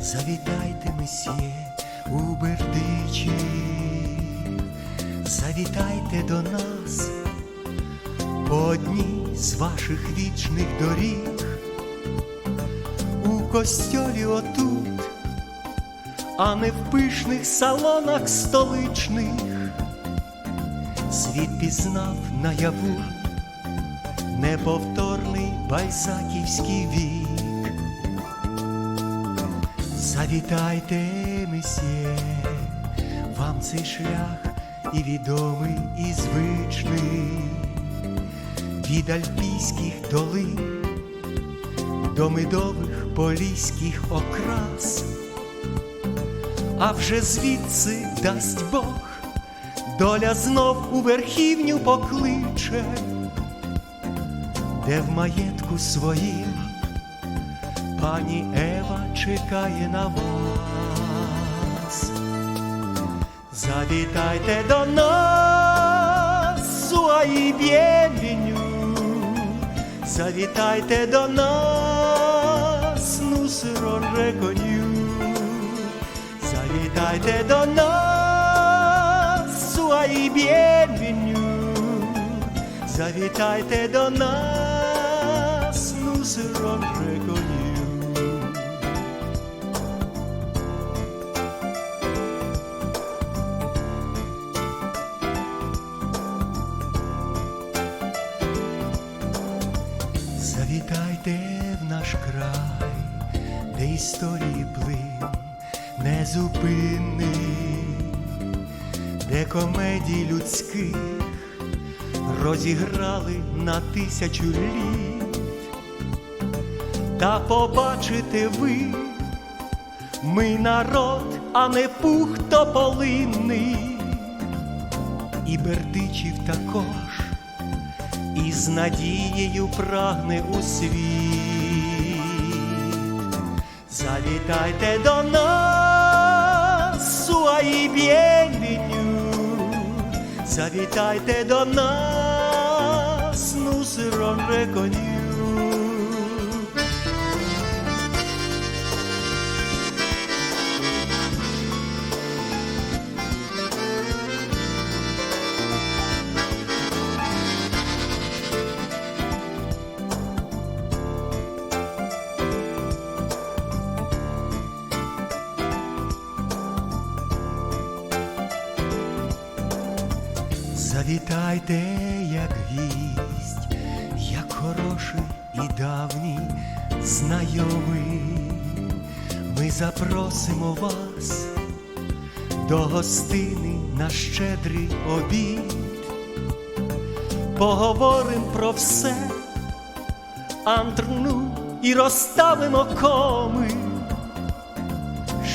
Завітайте, месьє, у Бердичі, завітайте до нас по одній з ваших вічних доріг, у костьолі отут, а не в пишних салонах столичних, світ пізнав наяву неповторний байзаківський вік. Завітайте, месьє, вам цей шлях і відомий, і звичний, від альпійських долин до медових поліських окрас, а вже звідси дасть Бог, доля знов у верхівню покличе, де в маєтку своїм пані Ева чекає на вас. Завітайте до нас, суаї бєнвеню, завітайте до нас, ну реконю, завітайте до нас, суаї бєнвеню, завітайте до нас, ну реконю. Завітайте в наш край, де історії плин незупинний, де комедій людських розіграли на тисячу літ, та побачите ви, ми народ, а не пух тополинний, і бердичів також і з надією прагне у світ. Завітайте до нас, свої б'єню, завітайте до нас, ну сиром реконю. Завітайте, як гість, як хороший і давній знайомий. Ми запросимо вас до гостини на щедрий обід. Поговорим про все, антрну і розставимо коми,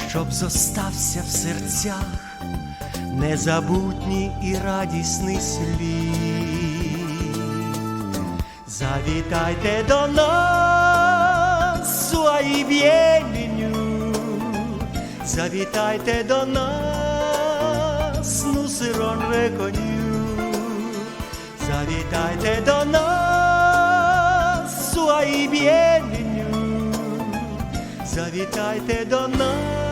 щоб зостався в серцях незабутній і радісний слід. Завітайте до нас, суаї бєнвеню, завітайте до нас, ну сирон реконю, завітайте до нас, суаї бєнвеню, завітайте до нас.